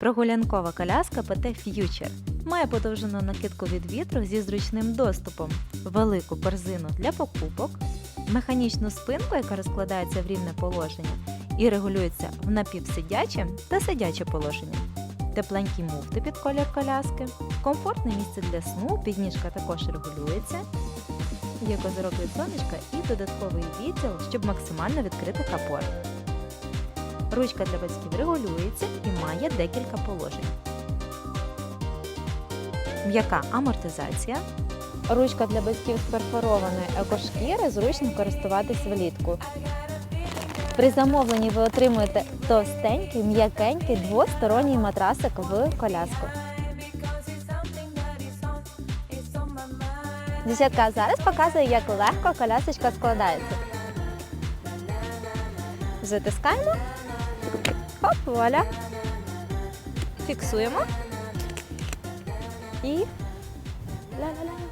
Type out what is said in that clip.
Прогулянкова коляска ПТ Future має подовжену накидку від вітру зі зручним доступом, велику корзину для покупок, механічну спинку, яка розкладається в рівне положення і регулюється в напівсидяче та сидяче положення, тепленькі муфти під колір коляски, комфортне місце для сну, підніжка також регулюється, є козирок від сонечка і додатковий відділ, щоб максимально відкрити капот. Ручка для батьків регулюється і має декілька положень. М'яка амортизація. Ручка для батьків з перфорованої екошкіри зручно користуватись влітку. При замовленні ви отримуєте товстенький, м'якенький двосторонній матрасик в коляску. Дівчатка, зараз показую, як легко колясочка складається. Затискаємо. Хоп, вуаля. Фіксуємо. І ля-ля-ля.